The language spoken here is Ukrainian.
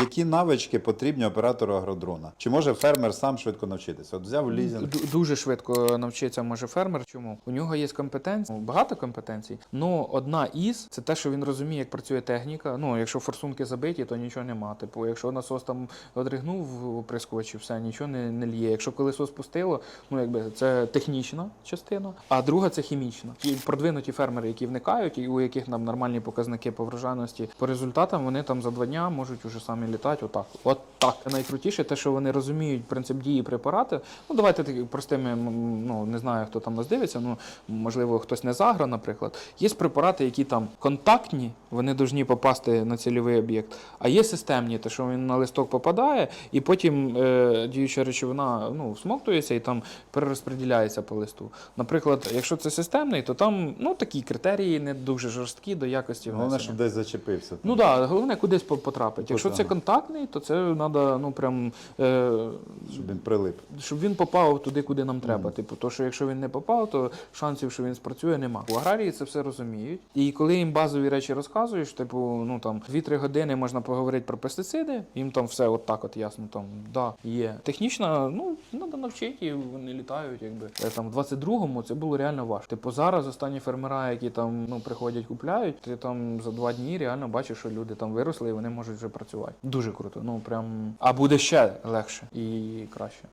які навички потрібні оператору агродрона? Чи може фермер сам швидко навчитися? От взяв лізинг. Ду- Дуже швидко навчиться може фермер. Чому у нього є компетенції, ну, багато компетенцій. Ну одна із це те, що він розуміє, як працює техніка. Ну, якщо форсунки забиті, то нічого нема. Типу, якщо насос там одригнув і все, нічого не, не лє. Якщо колесо спустило, ну якби це технічна частина, а друга це хімічна. І продвинуті фермери, які вникають, і у яких нам нормальні показники по врожайності, по результатам вони там за два дня можуть уже самі літати. Отак, от так. Найкрутіше те, що вони розуміють принцип дії препарату. Ну давайте таки простими, ну не знаю, хто там нас дивиться. Ну можливо, хтось не загра, наприклад. Є препарати, які там контактні, вони повинні попасти на цільовий об'єкт. А є системні, те, що він на листок попадає, і потім е, діюча речовина ну, всмоктується і там перерозподіляється по листу. Наприклад, якщо це системний, то там ну такі критерії не дуже жорсткі до якості Головне, щоб десь зачепився. Ну так, да, головне кудись по- потрапить. Якщо це. Контактний, то це треба, ну прям. Е, Щоб він прилип. щоб він попав туди, куди нам треба. Типу, то що якщо він не попав, то шансів, що він спрацює, нема. У аграрії це все розуміють. І коли їм базові речі розказуєш, типу, ну там 2-3 години можна поговорити про пестициди, їм там все от так от ясно. Там да, є. Технічно, ну треба навчити, і вони літають, якби Е, там в 22-му це було реально важко. Типу зараз останні фермера, які там ну приходять, купляють, ти там за два дні реально бачиш, що люди там виросли і вони можуть вже працювати. Дуже круто. Ну прям а буде ще легше і краще.